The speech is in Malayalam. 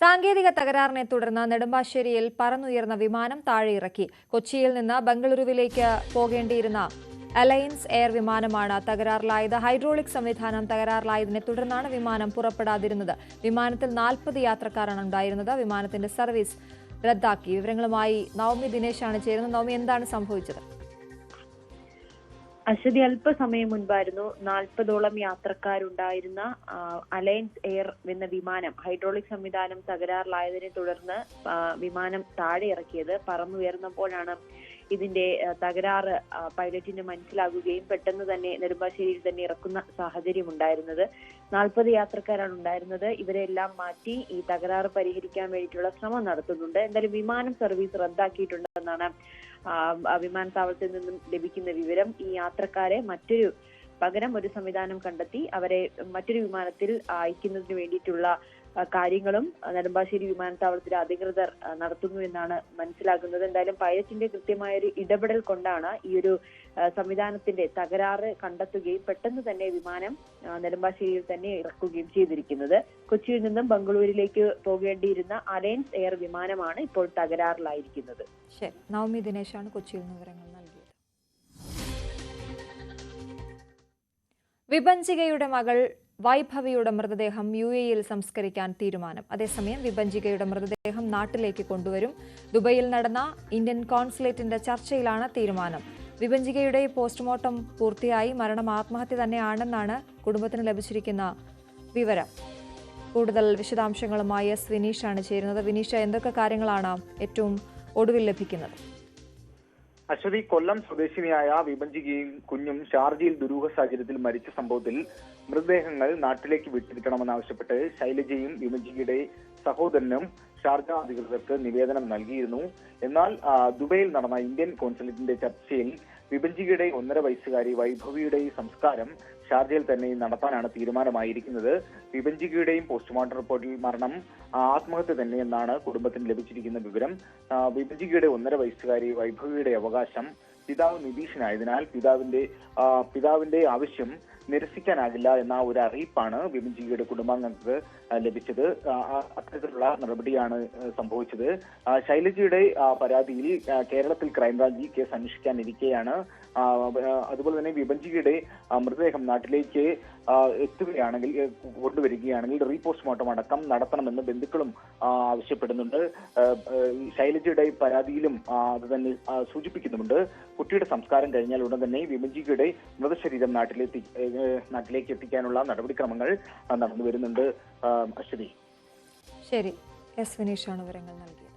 സാങ്കേതിക തകരാറിനെ തുടർന്ന് നെടുമ്പാശ്ശേരിയിൽ പറന്നുയർന്ന വിമാനം താഴെയിറക്കി. കൊച്ചിയിൽ നിന്ന് ബംഗളൂരുവിലേക്ക് പോകേണ്ടിയിരുന്ന അലയൻസ് എയർ വിമാനമാണ് തകരാറിലായത്. ഹൈഡ്രോളിക് സംവിധാനം തകരാറിലായതിനെ തുടർന്നാണ് വിമാനം പുറപ്പെടാതിരുന്നത്. വിമാനത്തിൽ നാൽപ്പത് യാത്രക്കാരാണ് ഉണ്ടായിരുന്നത്. വിമാനത്തിന്റെ സർവീസ് റദ്ദാക്കി. വിവരങ്ങളുമായി നവമി ദിനേശാണ് ചേരുന്നത്. നവമി എന്താണ് സംഭവിച്ചത്? അശ്വതി അല്പസമയം മുൻപായിരുന്നു നാൽപ്പതോളം യാത്രക്കാരുണ്ടായിരുന്ന അലയൻസ് എയർ എന്ന വിമാനം ഹൈഡ്രോളിക് സംവിധാനം തകരാറിലായതിനെ തുടർന്ന് വിമാനം താഴെ ഇറക്കിയത്. പറന്നുയർന്നപ്പോഴാണ് ഇതിന്റെ തകരാറ് പൈലറ്റിന് മനസ്സിലാകുകയും പെട്ടെന്ന് തന്നെ നെടുമ്പാശ്ശേരിയിൽ തന്നെ ഇറക്കുന്ന സാഹചര്യം ഉണ്ടായിരുന്നത് നാൽപ്പത് യാത്രക്കാരാണ് ഉണ്ടായിരുന്നത്. ഇവരെല്ലാം മാറ്റി ഈ തകരാറ് പരിഹരിക്കാൻ വേണ്ടിയിട്ടുള്ള ശ്രമം നടത്തുന്നുണ്ട്. എന്തായാലും വിമാനം സർവീസ് റദ്ദാക്കിയിട്ടുണ്ടെന്നാണ് വിമാനത്താവളത്തിൽ നിന്നും ലഭിക്കുന്ന വിവരം ഈ യാത്രക്കാരെ മറ്റൊരു പകരം ഒരു സംവിധാനം കണ്ടെത്തി അവരെ മറ്റൊരു വിമാനത്തിൽ അയക്കുന്നതിന് വേണ്ടിയിട്ടുള്ള കാര്യങ്ങളും നെടുമ്പാശ്ശേരി വിമാനത്താവളത്തിലെ അധികൃതർ നടത്തുന്നു എന്നാണ് മനസ്സിലാക്കുന്നത് എന്തായാലും പൈലറ്റിന്റെ കൃത്യമായ ഒരു ഇടപെടൽ കൊണ്ടാണ് ഈ ഒരു സംവിധാനത്തിന്റെ തകരാറ് കണ്ടെത്തുകയും പെട്ടെന്ന് തന്നെ വിമാനം നെടുമ്പാശ്ശേരിയിൽ തന്നെ ഇറക്കുകയും ചെയ്തിരിക്കുന്നത്. കൊച്ചിയിൽ നിന്നും ബംഗളൂരിലേക്ക് പോകേണ്ടിയിരുന്ന അലയൻസ് എയർ വിമാനമാണ് ഇപ്പോൾ തകരാറിലായിരിക്കുന്നത്. ശരി. നവമി ദിനേശാണ് കൊച്ചിയിൽ വിവരങ്ങൾ നൽകിയത്. വിഭഞ്ചികയുടെ മകൾ വൈഭവിയുടെ മൃതദേഹം യു എയിൽ സംസ്കരിക്കാൻ തീരുമാനം. അതേസമയം വിഭഞ്ചികയുടെ മൃതദേഹം നാട്ടിലേക്ക് കൊണ്ടുവരും. ദുബൈയിൽ നടന്ന ഇന്ത്യൻ കോൺസുലേറ്റിന്റെ ചർച്ചയിലാണ് തീരുമാനം. വിഭഞ്ചികയുടെ പോസ്റ്റ്മോർട്ടം പൂർത്തിയായി മരണം ആത്മഹത്യ തന്നെയാണെന്നാണ് കുടുംബത്തിന് ലഭിച്ചിരിക്കുന്ന വിവരം. കൂടുതൽ വിശദാംശങ്ങളുമായി എസ് വിനീഷാണ് ചേരുന്നത്. വിനീഷ എന്തൊക്കെ കാര്യങ്ങളാണ് ഏറ്റവും ഒടുവിൽ ലഭിക്കുന്നത്? അശ്വതി കൊല്ലം സ്വദേശിനിയായ വിഭഞ്ചികയും കുഞ്ഞും ഷാർജയിൽ ദുരൂഹ സാഹചര്യത്തിൽ മരിച്ച സംഭവത്തിൽ മൃതദേഹങ്ങൾ നാട്ടിലേക്ക് വിട്ടിരിക്കണമെന്നാവശ്യപ്പെട്ട് ശൈലജയും വിഭഞ്ചികയുടെ സഹോദരനും ഷാർജ അധികൃതർക്ക് നിവേദനം നൽകിയിരുന്നു. എന്നാൽ ദുബൈയിൽ നടന്ന ഇന്ത്യൻ കോൺസുലേറ്റിന്റെ ചർച്ചയിൽ വിഭജികയുടെ ഒന്നര വയസ്സുകാരി വൈഭവിയുടെ സംസ്കാരം ഷാർജയിൽ തന്നെ നടത്താനാണ് തീരുമാനമായിരിക്കുന്നത്. വിഭജികയുടെയും പോസ്റ്റ്മോർട്ടം റിപ്പോർട്ടിൽ മരണം ആത്മഹത്യ ആത്മഹത്യ തന്നെയെന്നാണ് കുടുംബത്തിന് ലഭിച്ചിരിക്കുന്ന വിവരം. വിഭജികയുടെ ഒന്നര വയസ്സുകാരി വൈഭവിയുടെ അവകാശം പിതാവ് നിതീഷിനായതിനാൽ പിതാവിന്റെ പിതാവിന്റെ ആവശ്യം നിരസിക്കാനാകില്ല എന്ന ഒരു അറിയിപ്പാണ് വിഭജികയുടെ കുടുംബാംഗങ്ങൾക്ക് ലഭിച്ചത്. അത്തരത്തിലുള്ള നടപടിയാണ് സംഭവിച്ചത്. ശൈലജയുടെ പരാതിയിൽ കേരളത്തിൽ ക്രൈംബ്രാഞ്ച് ഈ കേസ് അന്വേഷിക്കാനിരിക്കെയാണ്. അതുപോലെ തന്നെ ആ, മൃതദേഹം നാട്ടിലേക്ക് എത്തുകയാണെങ്കിൽ കൊണ്ടുവരികയാണെങ്കിൽ റീപോസ്റ്റ്മോർട്ടം അടക്കം നടത്തണമെന്ന് ബന്ധുക്കളും ആവശ്യപ്പെടുന്നുണ്ട്. ശൈലജയുടെ പരാതിയിലും അത് തന്നെ സൂചിപ്പിക്കുന്നുമുണ്ട്. കുട്ടിയുടെ സംസ്കാരം കഴിഞ്ഞാൽ ഉടൻ തന്നെ വിഭജികയുടെ മൃതശരീരം നാട്ടിലെത്തി നാട്ടിലേക്ക് എത്തിക്കാനുള്ള നടപടിക്രമങ്ങൾ നടന്നു വരുന്നുണ്ട്. അശ്വതി. ശരി. എസ് വിനീഷാണ് വിവരങ്ങൾ നൽകിയത്.